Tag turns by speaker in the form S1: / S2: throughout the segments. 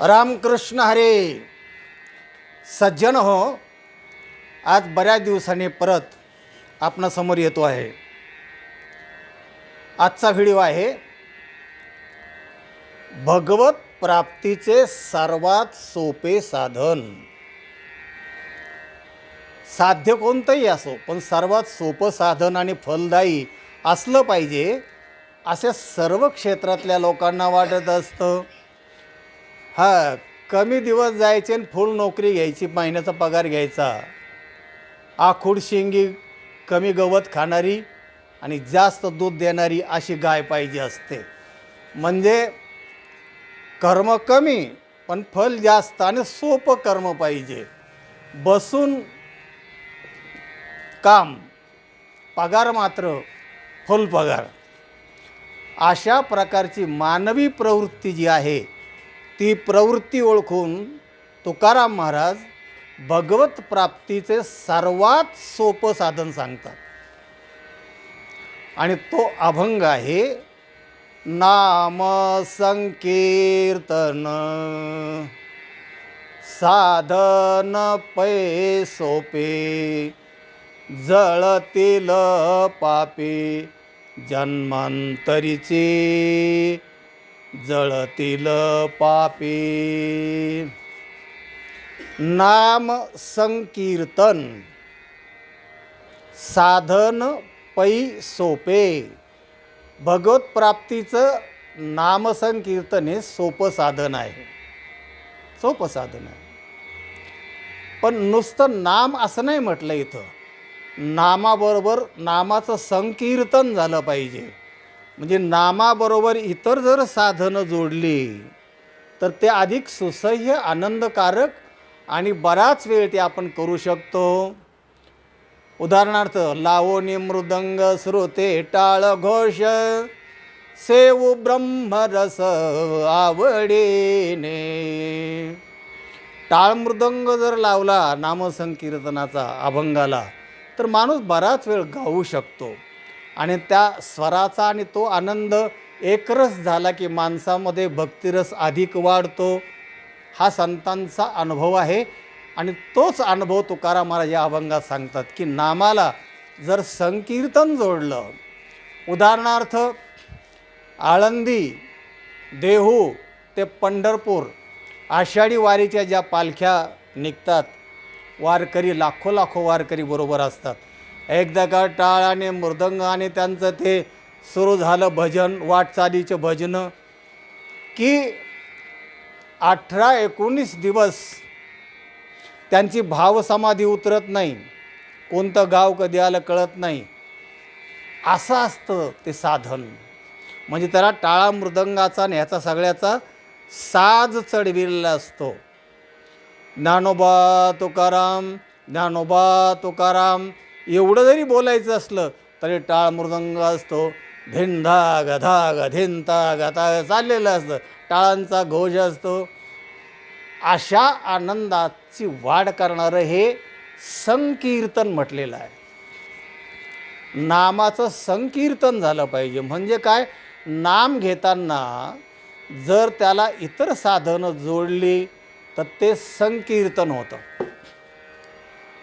S1: रामकृष्ण हरे. सज्जन हो. आज बऱ्याच दिवसांनी परत आपणासमोर येतो आहे. आजचा व्हिडिओ आहे भगवत प्राप्तीचे सर्वात सोपे साधन. साध्य कोणतंही असो पण सर्वात सोपं साधन आणि फलदायी असलं पाहिजे असे सर्व क्षेत्रातल्या लोकांना वाटत असतं. हा कमी दिवस जायचे आणि फुल नोकरी घ्यायची महिन्याचा पगार घ्यायचा. आखूड शेंगी कमी गवत खाणारी आणि जास्त दूध देणारी अशी गाय पाहिजे असते. म्हणजे कर्म कमी पण फल जास्त आणि सोपं कर्म पाहिजे. बसून काम पगार मात्र फुल पगार. अशा प्रकारची मानवी प्रवृत्ती जी आहे ती प्रवृत्ती ओळखून तुकाराम महाराज भगवत प्राप्तीचे सर्वात सोपं साधन सांगतात. आणि तो अभंग आहे नाम संकीर्तन. साधन पै सोपे जळतील पापे जन्मांतरीचे. जळतील पापे. नाम संकीर्तन. साधन पै सोपे. भगवत प्राप्तीचं नामसंकीर्तन हे सोपं साधन आहे. सोपं साधन आहे. पण नुसतं नाम असं नाही म्हटलं इथं. नामाबरोबर नामाचं संकीर्तन झालं पाहिजे. म्हणजे नामाबरोबर इतर जर साधनं जोडली तर ते अधिक सुसह्य आनंदकारक आणि बराच वेळ ते आपण करू शकतो. उदाहरणार्थ लावणी मृदंग श्रोते टाळ घोष सेवू ब्रह्मरस आवडीने. टाळ मृदंग जर लावला नामसंकीर्तनाचा अभंगाला तर माणूस बराच वेळ गाऊ शकतो. आणि त्या स्वराचा आणि तो आनंद एकरस झाला की माणसामध्ये भक्तिरस अधिक वाढतो. हा संतांचा अनुभव आहे आणि तोच अनुभव तुकाराम महाराज या अभंगात सांगतात की नामाला जर संकीर्तन जोडलं उदाहरणार्थ आळंदी देहू ते पंढरपूर आषाढी वारीच्या ज्या पालख्या निघतात वारकरी लाखो लाखो वारकरी बरोबर असतात. एकदा का टाळ आणि मृदंग आणि त्यांचं ते सुरू झालं भजन वाटचालीचं भजनं. की अठरा एकोणीस दिवस त्यांची भावसमाधी उतरत नाही. कोणतं गाव कधी आलं कळत नाही. असं असतं ते साधन. म्हणजे त्याला टाळा मृदंगाचा आणि ह्याचा सगळ्याचा साज चढविलेला असतो. ज्ञानोबा तुकाराम ज्ञानोबा तुकाराम एवढं जरी बोलायचं असलं तरी टाळ मृदंग असतो. धिंधा गधा गधिंता गथा चाललेलं असतं. टाळांचा घोष असतो. अशा आनंदाची वाढ करणारं हे संकीर्तन म्हटलेलं आहे. नामाचं संकीर्तन झालं पाहिजे. म्हणजे काय? नाम घेताना जर त्याला इतर साधनं जोडली तर ते संकीर्तन होतं.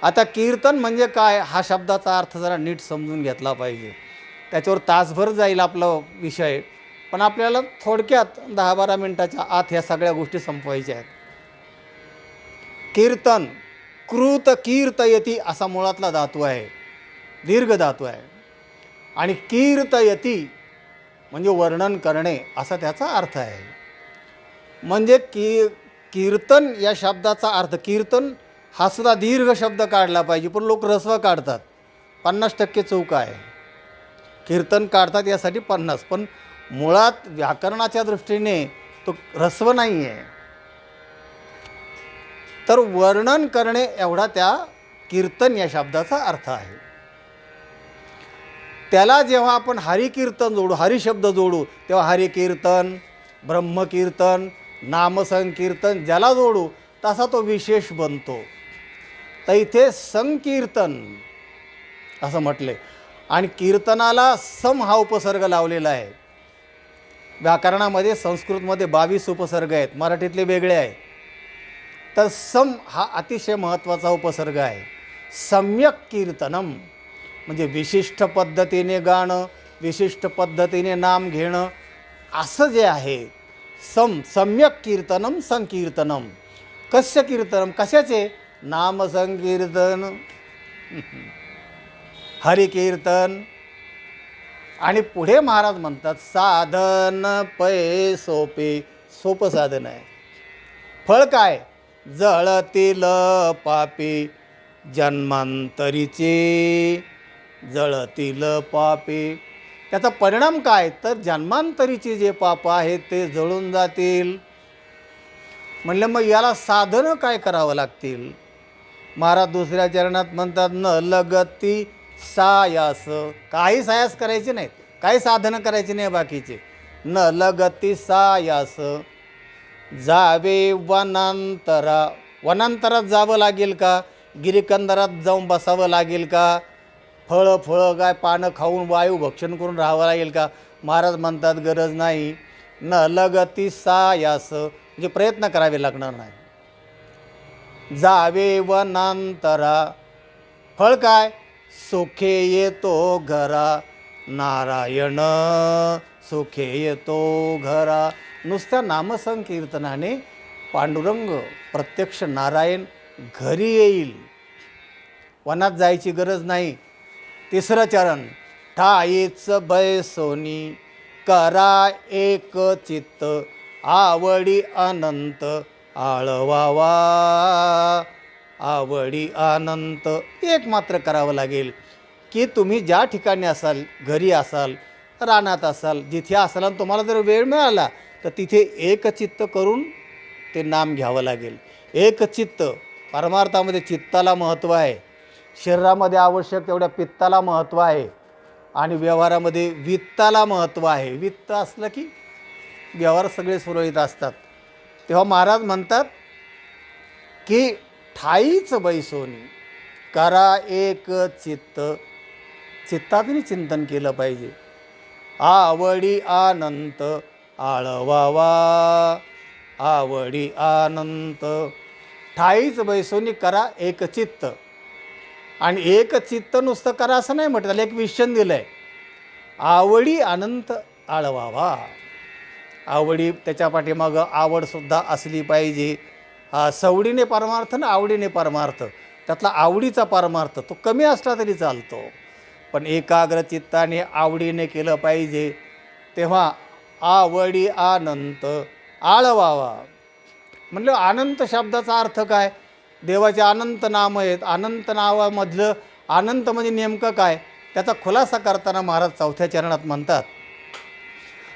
S1: आता कीर्तन म्हणजे काय? हा शब्दाचा अर्थ जरा नीट समजून घेतला पाहिजे. त्याच्यावर तासभर जाईल आपला विषय. पण आपल्याला थोडक्यात दहा बारा मिनटाच्या आत ह्या सगळ्या गोष्टी संपवायच्या आहेत. कीर्तन कृत कीर्तयती असा मुळातला धातू आहे. दीर्घ धातू आहे. आणि कीर्तयती म्हणजे वर्णन करणे असा त्याचा अर्थ आहे. म्हणजे की कीर्तन या शब्दाचा अर्थ कीर्तन हा सुद्धा दीर्घ शब्द काढला पाहिजे पण लोक रस्व काढतात. पन्नास टक्के चौका आहे. कीर्तन काढतात यासाठी पन्नास पण मुळात व्याकरणाच्या दृष्टीने तो रस्व नाही आहे तर वर्णन करणे एवढा त्या कीर्तन या शब्दाचा अर्थ आहे. त्याला जेव्हा आपण हरिकीर्तन जोडू हरिशब्द जोडू तेव्हा हरिकीर्तन ब्रह्मकीर्तन नामसंकीर्तन ज्याला जोडू तसा तो विशेष बनतो. तर इथे संकीर्तन असं म्हटले. आणि कीर्तनाला सम हा उपसर्ग लावलेला आहे. व्याकरणामध्ये संस्कृतमध्ये बावीस उपसर्ग आहेत. मराठीतले वेगळे आहे तर सम हा अतिशय महत्त्वाचा उपसर्ग आहे. सम्यक कीर्तनम म्हणजे विशिष्ट पद्धतीने गाणं विशिष्ट पद्धतीने नाम घेणं असं जे आहे सम सम्यक कीर्तनम संकीर्तनम. कस्य कीर्तनम? कशाचे? नामसंकीर्तन हरिकीर्तन. आणि पुढे महाराज म्हणतात साधन पै सोपे सोपं साधन आहे. फळ काय? जळतील पापी जन्मांतरीचे जळतील पापी. त्याचा परिणाम काय? तर जन्मांतरीचे जे पाप आहेत ते जळून जातील. म्हणलं मग याला साधनं काय करावं लागतील? महाराज दुसऱ्या चरणात म्हणतात न लगती सायास. काही सायास करायचे नाहीत. काही साधनं करायची नाही बाकीचे. न लगती सायास. जावे वनांतरा. वनांतरात जावं लागेल का? गिरिकंदरात जाऊन बसावं लागेल का? फळं फळं काय पानं खाऊन वायू भक्षण करून राहावं लागेल का? महाराज म्हणतात गरज नाही. न लगती सायास. म्हणजे प्रयत्न करावे लागणार नाही जावे वनांतरा. फळ काय? सुखे येतो घरा. नारायण सुखे येतो घरा. नुसत्या नामसंकीर्तनाने पांडुरंग प्रत्यक्ष नारायण घरी येईल. वनात जायची गरज नाही. तिसरं चरण ठाईच बैसोनी करा एक चित्त आवडी अनंत. आळवावा. आवडी अनंत. एक मात्र करावं लागेल. की तुम्ही ज्या ठिकाणी असाल घरी असाल रानात असाल जिथे असाल आणि तुम्हाला जर वेळ मिळाला तर तिथे एकचित्त करून ते नाम घ्यावं लागेल. एकचित्त परमार्थामध्ये चित्ताला महत्त्व आहे. शरीरामध्ये आवश्यक तेवढ्या पित्ताला महत्त्व आहे. आणि व्यवहारामध्ये वित्ताला महत्त्व आहे. वित्त असलं की व्यवहार सगळे सुरळीत असतात. तेव्हा महाराज म्हणतात की ठाईच बैसोनी करा एक चित्त. चित्तातनी चिंतन केलं पाहिजे. आवडी आनंत आळवावा. आवडी आनंत. ठाईच बैसोनी करा एक चित्त. आणि एक चित्त नुसतं करा असं नाही म्हटलं त्याला एक विशन दिलं आहे आवडी अनंत आळवावा. आवडी त्याच्या पाठीमागं आवडसुद्धा असली पाहिजे. सवडीने परमार्थ ना आवडीने परमार्थ. त्यातला आवडीचा परमार्थ तो कमी असला तरी चालतो. पण एकाग्र चित्ताने आवडीने केलं पाहिजे. तेव्हा आवडी आनंत आळवावा. म्हणलं अनंत शब्दाचा अर्थ काय? देवाचे अनंत नाम आहेत. अनंत नावामधलं अनंत म्हणजे नेमकं काय? त्याचा खुलासा करताना महाराज चौथ्या चरणात म्हणतात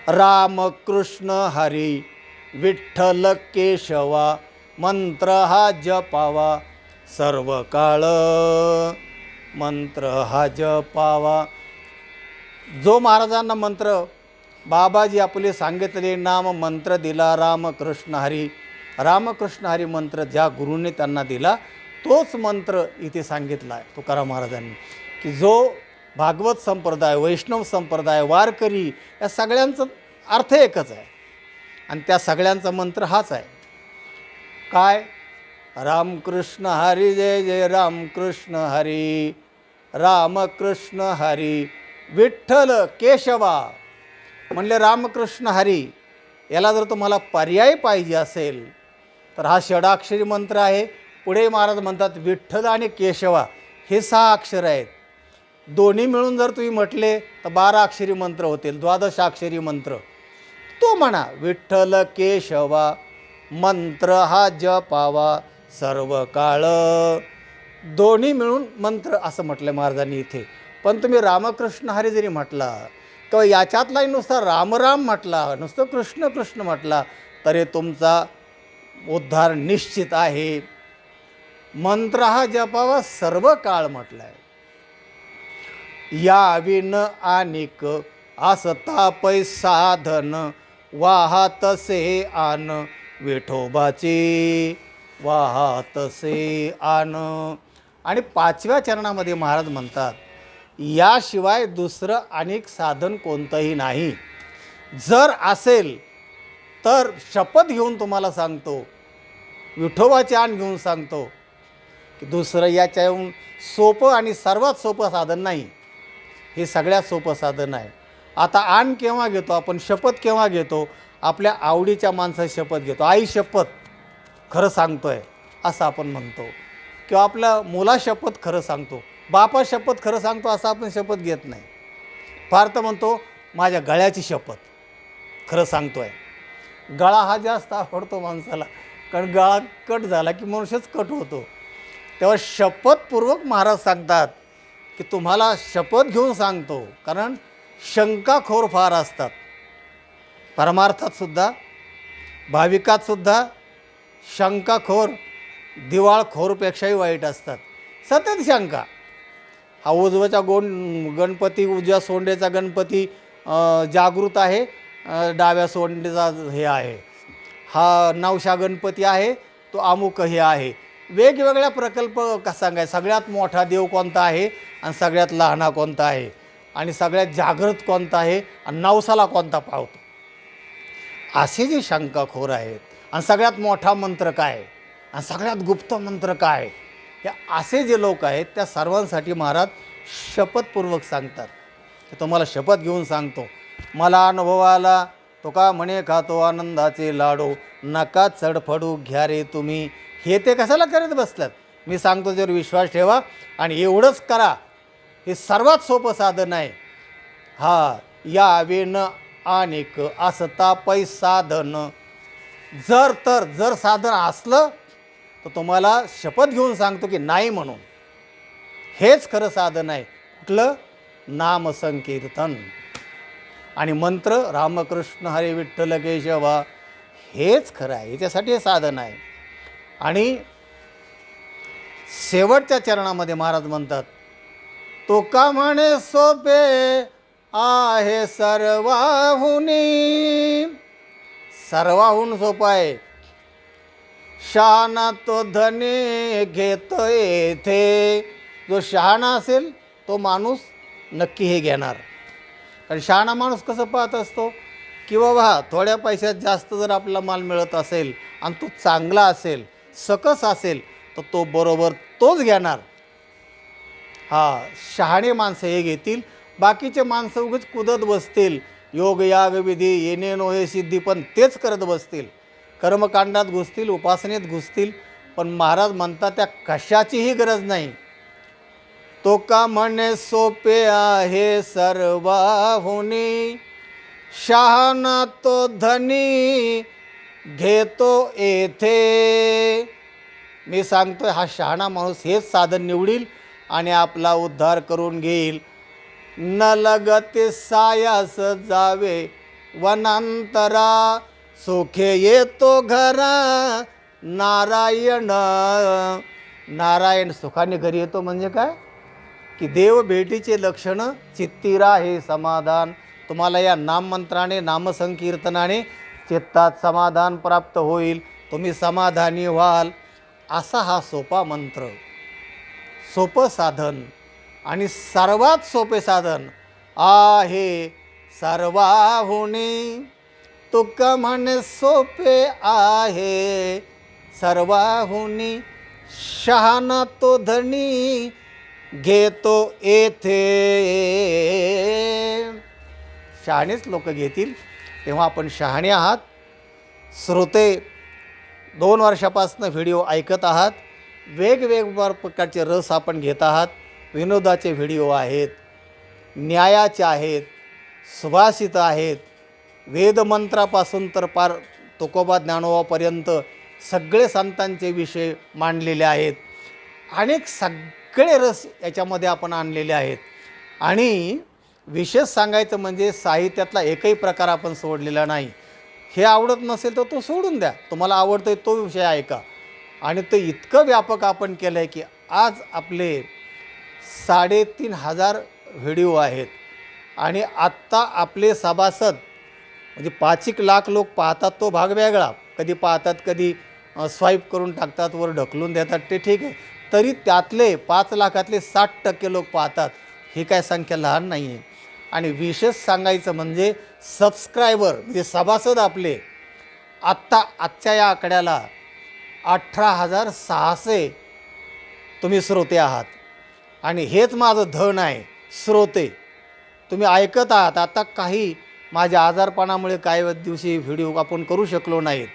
S1: राम कृष्ण हरी विठ्ठल केशवा मंत्र हा जपावा सर्व काळ मंत्र हा जपावा. जो महाराजांना मंत्र बाबाजी आपले सांगितले नाम मंत्र दिला रामकृष्ण हरी. रामकृष्ण हरी मंत्र ज्या गुरुने त्यांना दिला तोच मंत्र इथे सांगितला आहे तुकाराम महाराजांनी. की जो भागवत संप्रदाय वैष्णव संप्रदाय वारकरी या सगळ्यांचं अर्थ एकच आहे. आणि त्या सगळ्यांचा मंत्र हाच आहे. काय? रामकृष्ण हरी जय जय रामकृष्ण हरी. रामकृष्ण हरी. विठ्ठल केशवा. म्हणले रामकृष्ण हरी याला जर तुम्हाला पर्याय पाहिजे असेल तर हा षडाक्षरी मंत्र आहे. पुढे महाराज म्हणतात विठ्ठल आणि केशवा हे सहा अक्षर आहेत. दोन्ही मिळून जर तुम्ही म्हटले तर बारा अक्षरी मंत्र होतील द्वादशाक्षरी मंत्र. तो म्हणा विठ्ठल केशवा मंत्र हा जपावा सर्व काळ. दोन्ही मिळून मंत्र असं म्हटलं महाराजांनी इथे. पण तुम्ही रामकृष्ण हरी जरी म्हटला किंवा याच्यातलाही नुसता रामराम म्हटला नुसतं कृष्ण कृष्ण म्हटला तरी तुमचा उद्धार निश्चित आहे. मंत्र हा जपावा सर्व काळ म्हटला आहे याविन आनिक आसतापै साधन वाहातसे आन विठोबाचे वाहातसे आन. आणि पाचव्या चरणामध्ये महाराज म्हणतात याशिवाय दुसरं अनेक साधन कोणतंही नाही. जर असेल तर शपथ घेऊन तुम्हाला सांगतो विठोबाची आण घेऊन सांगतो की दुसरं याच्याहून सोपं आणि सर्वात सोपं साधन नाही. हे सगळ्यात सोपं साधन आहे. आता आण केव्हा घेतो? आपण शपथ केव्हा घेतो? आपल्या आवडीच्या माणसाची शपथ घेतो. आई शपथ खरं सांगतो आहे असं आपण म्हणतो. किंवा आपल्या मुला शपथ खरं सांगतो. बापा शपथ खरं सांगतो असं आपण शपथ घेत नाही. फार तर म्हणतो माझ्या गळ्याची शपथ खरं सांगतो आहे गळा हा जास्त आवडतो माणसाला. कारण गळा कट झाला की मनुष्यच कट होतो. तेव्हा शपथपूर्वक महाराज सांगतात की तुम्हाला शपथ घेऊन सांगतो. कारण शंकाखोर फार असतात. परमार्थातसुद्धा भाविकातसुद्धा शंकाखोर दिवाळखोरपेक्षाही वाईट असतात. सतत शंका. हा उजव्याचा गोण गणपती उजव्या सोंडेचा गणपती जागृत आहे. डाव्या सोंडेचा हे आहे. हा नवशा गणपती आहे तो अमुक हे आहे. वेगवेगळ्या प्रकल्प का सांगाय सगळ्यात मोठा देव कोणता आहे? आणि सगळ्यात लहाना कोणता आहे? आणि सगळ्यात जागृत कोणता आहे? आणि नवसाला कोणता पावतो? असे जे शंकाखोर आहेत आणि सगळ्यात मोठा मंत्र काय? आणि सगळ्यात गुप्त मंत्र काय? हे असे जे लोक आहेत त्या सर्वांसाठी महाराज शपथपूर्वक सांगतात. तुम्हाला शपथ घेऊन सांगतो. मला अनुभव आला तो का म्हणे खातो आनंदाचे लाडू नका चढफडू घ्या रे तुम्ही. हे ते कशाला करत बसलात? मी सांगतो जर विश्वास ठेवा आणि एवढंच करा. हे सर्वात सोपं साधन आहे. हा यावे न आणिक असता पै साधन जर तर जर साधन असलं तर तुम्हाला शपथ घेऊन सांगतो की नाही म्हणून. हेच खरं साधन आहे. कुठलं? नामसंकीर्तन. आणि मंत्र रामकृष्ण हरे विठ्ठल केशवा हेच खरं आहे. याच्यासाठी हे साधन आहे. आणि शेवटच्या चरणामध्ये महाराज म्हणतात तो का म्हणे सोपे आहे सर्वाहुनी सर्वाहून सोपा आहे. शहाणा तो धने घेत येथे. जो शहाणा असेल तो माणूस नक्की हे घेणार. कारण शहाणा माणूस कसं पाहत असतो? की बाबा थोड्या पैशात जास्त जर आपला माल मिळत असेल आणि तो चांगला असेल सकस असेल तर तो बरोबर तोच घेणार. हा शहाणे माणसं हे घेतील. बाकीचे माणसं उगीच कुदत बसतील. योग याग विधी येणे नो हे सिद्धी पण तेच करत बसतील. कर्मकांडात घुसतील उपासनेत घुसतील. पण महाराज म्हणतात त्या कशाचीही गरज नाही. तो का म्हणे सोपे आहे सर्वाहुनी. शहाणा तो धनी घेतो येथे. मी सांगतो हा शहाणा माणूस हेच साधन निवडील आणि आपला उद्धार करून घेईल. न लगते सायास जावे वनांतरा. सुखे येतो घरा नारायण. नारायण सुखाने घरी येतो म्हणजे काय? की देव भेटीचे लक्षणं चित्तीरा हे समाधान. तुम्हाला या नाममंत्राने नामसंकीर्तनाने चित्तात समाधान प्राप्त होईल. तुम्ही समाधानी व्हाल. असा हा सोपा मंत्र. सोपं साधन. आणि सर्वात सोपे साधन आहे सर्वा होणे तुक म्हणे सोपे आहे सर्वाहुनी. शहाणा तो धनी. घेतो येथे. शहाणेच लोक घेतील तेव्हा आपण शहाणे आहात. श्रोते दोन वर्षापासून व्हिडिओ ऐकत आहात. वेगवेगळ्या प्रकारचे रस आपण घेत आहात. विनोदाचे व्हिडिओ आहेत न्यायाचे आहेत सुभाषित आहेत. वेदमंत्रापासून तर पार तुकोबा ज्ञानोबापर्यंत सगळे संतांचे विषय मांडलेले आहेत. अनेक सग सगळे रस याच्यामध्ये आपण आणलेले आहेत. आणि विशेष सांगायचं म्हणजे साहित्यातला एकही प्रकार आपण सोडलेला नाही. हे आवडत नसेल तर तो सोडून द्या. तुम्हाला आवडतो आहे तो विषय ऐका. आणि ते इतकं व्यापक आपण केलं आहे की आज आपले साडेतीन हजार व्हिडिओ आहेत. आणि आत्ता आपले सभासद म्हणजे पाच एक लाख लोक पाहतात तो भाग वेगळा. कधी पाहतात कधी स्वाईप करून टाकतात वर ढकलून देतात. ते ठीक आहे. तरी त्यातले पाच लाखातले साठ टक्के लोक पाहतात. ही काय संख्या लहान नाही आहे आणि विशेष सांगायचं म्हणजे सबस्क्रायबर म्हणजे सभासद आपले आत्ता आजच्या या आकड्याला अठरा हजार सहाशे तुम्ही श्रोते आहात. आणि हेच माझं धन आहे श्रोते. तुम्ही ऐकत आहात आता काही माझ्या आजारपणामुळे काही दिवशी व्हिडिओ आपण करू शकलो नाहीत.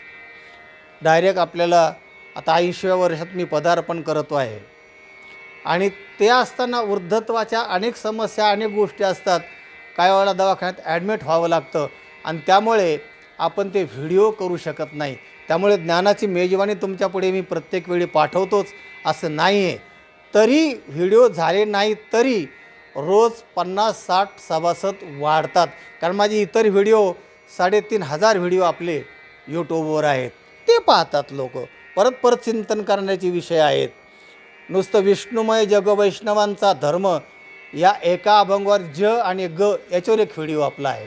S1: डायरेक्ट आपल्याला आता ऐंशीव्या वर्षात मी पदार्पण करतो आहे. आणि ते असताना वृद्धत्वाच्या अनेक समस्या अनेक गोष्टी असतात. काही वेळेला दवाखान्यात ॲडमिट व्हावं लागतं. आणि त्यामुळे आपण ते व्हिडिओ करू शकत नाही. त्यामुळे ज्ञानाची मेजवानी तुमच्यापुढे मी प्रत्येक वेळी पाठवतोच असं नाही आहे तरी व्हिडिओ झाले नाही तरी रोज पन्नास साठ सभासद वाढतात. कारण माझे इतर व्हिडिओ साडेतीन हजार व्हिडिओ आपले यूट्यूबवर आहेत. ते पाहतात लोक. परत परत चिंतन करण्याचे विषय आहेत. नुसतं विष्णुमय जगवैष्णवांचा धर्म या एका अभंगावर ज आणि ग याच्यावर एक व्हिडिओ आपला आहे.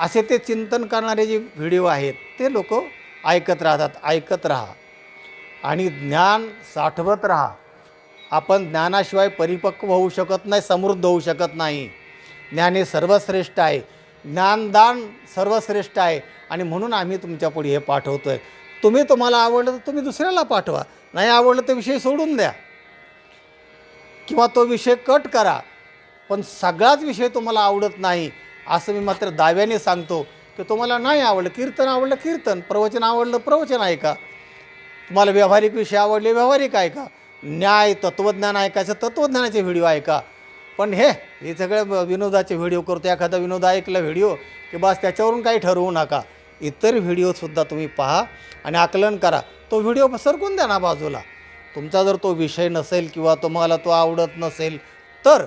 S1: असे ते चिंतन करणारे जे व्हिडिओ आहेत ते लोक ऐकत राहतात ऐकत राहा. आणि ज्ञान साठवत राहा. आपण ज्ञानाशिवाय परिपक्व होऊ शकत नाही समृद्ध होऊ शकत नाही. ज्ञान हे सर्वश्रेष्ठ आहे. ज्ञानदान सर्वश्रेष्ठ आहे. आणि म्हणून आम्ही तुमच्यापुढे हे पाठवतो आहे तुम्ही तुम्हाला आवडलं तर तुम्ही दुसऱ्याला पाठवा. नाही आवडलं तर विषय सोडून द्या. किंवा तो विषय कट करा. पण सगळाच विषय तुम्हाला आवडत नाही असं मी मात्र दाव्याने सांगतो की तुम्हाला नाही आवडलं कीर्तन आवडलं कीर्तन. प्रवचन आवडलं प्रवचन ऐका. तुम्हाला व्यावहारिक विषय आवडले व्यावहारिक ऐका. न्याय तत्त्वज्ञान ऐकायचं तत्त्वज्ञानाचे व्हिडिओ ऐका. पण हे हे सगळे ब- विनोदाचे व्हिडिओ करतो. एखादा विनोद ऐकला व्हिडिओ की बस त्याच्यावरून काही ठरवू नका. इतर व्हिडिओसुद्धा तुम्ही पहा आणि आकलन करा. तो व्हिडिओ सरकून द्या ना बाजूला. तुमचा जर तो विषय नसेल किंवा तुम्हाला तो आवडत नसेल तर.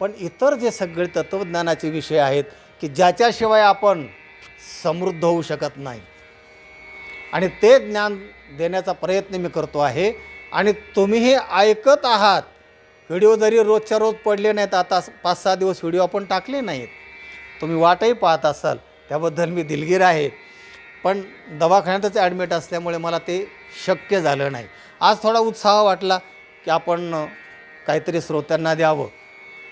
S1: पण इतर जे सगळे तत्त्वज्ञानाचे विषय आहेत की ज्याच्याशिवाय आपण समृद्ध होऊ शकत नाही. आणि ते ज्ञान देण्याचा प्रयत्न मी करतो आहे. आणि तुम्हीही ऐकत आहात. व्हिडिओ जरी रोजच्या रोज पडले नाहीत आता पाच सहा दिवस व्हिडिओ आपण टाकले नाहीत. तुम्ही वाटही पाहत असाल. त्याबद्दल मी दिलगीर आहे. पण दवाखान्यातच ॲडमिट असल्यामुळे मला ते शक्य झालं नाही. आज थोडा उत्साह वाटला की आपण काहीतरी श्रोत्यांना द्यावं.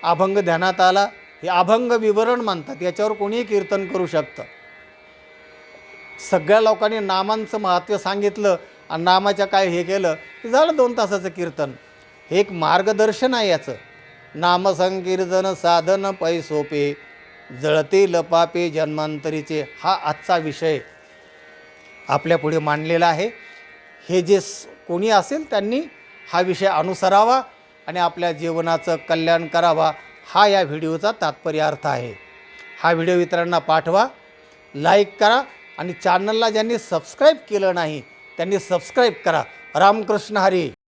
S1: अभंग ध्यानात आला हे अभंग विवरण मानतात याच्यावर कोणीही कीर्तन करू शकतं. सगळ्या लोकांनी नामांचं महत्त्व सांगितलं आणि नामाच्या काय हे केलं की झालं दोन तासाचं कीर्तन. हे एक मार्गदर्शन आहे याचं. नामसंकीर्तन साधन पैसोपे जळते लपापे जन्मांतरीचे हा आजचा विषय. आपल्यापुढे मांडलेला आहे. हे जे कोणी असेल त्यांनी हा विषय अनुसरावा आणि आपल्या जीवनाचं कल्याण करावा हा या व्हिडिओचा तात्पर्य अर्थ आहे. हा व्हिडिओ इतरांना पाठवा लाईक करा आणि चॅनलला ज्यांनी सबस्क्राईब केलं नाही त्यांनी सबस्क्राईब करा. रामकृष्ण हरी.